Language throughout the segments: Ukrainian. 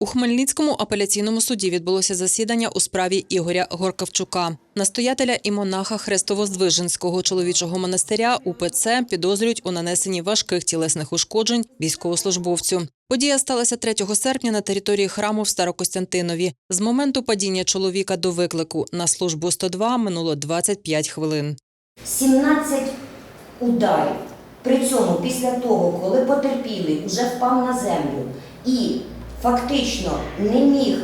У Хмельницькому апеляційному суді відбулося засідання у справі Ігоря Горкавчука. Настоятеля і монаха Хрестово-Здвиженського чоловічого монастиря УПЦ підозрюють у нанесенні важких тілесних ушкоджень військовослужбовцю. Подія сталася 3 серпня на території храму в Старокостянтинові. З моменту падіння чоловіка до виклику на службу 102 минуло 25 хвилин. 17 ударів. При цьому після того, коли потерпілий вже впав на землю і фактично не міг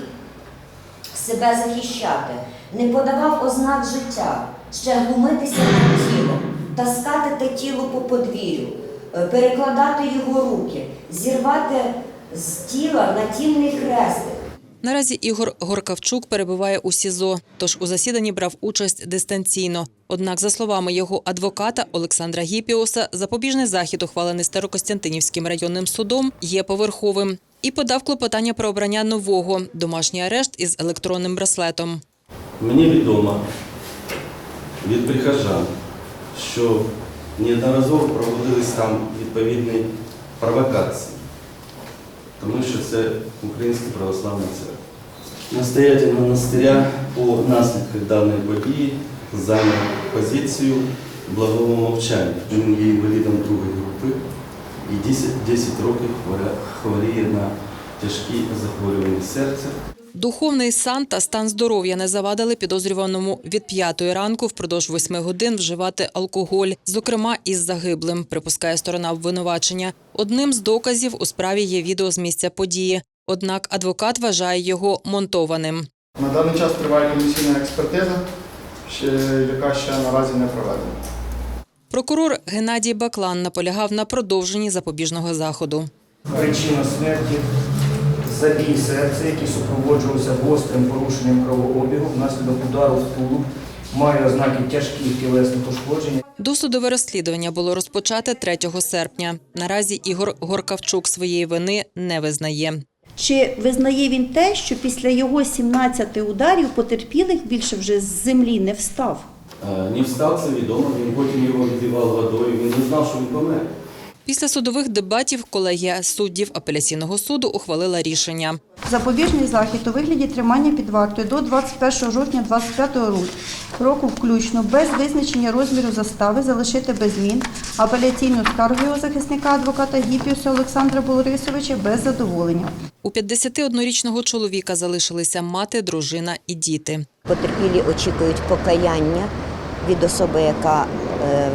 себе захищати, не подавав ознак життя, ще глумитися над тілом, таскати те тіло по подвір'ю, е, перекладати його руки, зірвати з тіла натільний хрестик. Наразі Ігор Горкавчук перебуває у СІЗО, тож у засіданні брав участь дистанційно. Однак, за словами його адвоката Олександра Гіпіоса, запобіжний захід, ухвалений Старокостянтинівським районним судом, є поверховим і подав клопотання про обрання нового домашній арешт із електронним браслетом. Мені відомо від прихожан, що неодноразово проводились там відповідні провокації, тому що це Українська православна церква. Настоятель монастиря по наслідках даної події зайняв позицію благого мовчання. Він є інвалідом другої групи і 10, 10 років хворіє на тяжкі захворювання серця. Духовний сан та стан здоров'я не завадили підозрюваному від п'ятої ранку впродовж восьми годин вживати алкоголь, зокрема із загиблим, припускає сторона обвинувачення. Одним з доказів у справі є відео з місця події. Однак адвокат вважає його монтованим. На даний час триває комісійна експертиза, яка ще наразі не проведена. Прокурор Геннадій Баклан наполягав на продовженні запобіжного заходу. Причина смерті забій серця, який супроводжувався гострим порушенням кровообігу внаслідок удару в тулуб, має ознаки тяжких тілесних ушкоджень. Досудове розслідування було розпочате 3 серпня. Наразі Ігор Горкавчук своєї вини не визнає. Чи визнає він те, що після його 17 ударів потерпілих більше вже з землі не встав? Не встав це відомо, він потім його відливав водою, він не знав, що він помер. Після судових дебатів колегія суддів апеляційного суду ухвалила рішення. Запобіжний захід у вигляді тримання під вартою до 21 жовтня 25 року включно без визначення розміру застави залишити без змін апеляційну скаргу його захисника адвоката Гіпіуса Олександра Борисовича без задоволення. У 51-річного чоловіка залишилися мати, дружина і діти. Потерпілі очікують покаяння від особи, яка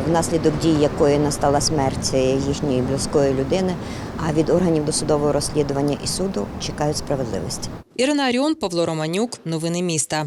внаслідок дій якої настала смерть їхньої близької людини, а від органів досудового розслідування і суду чекають справедливості. Ірина Аріон, Павло Романюк. Новини міста.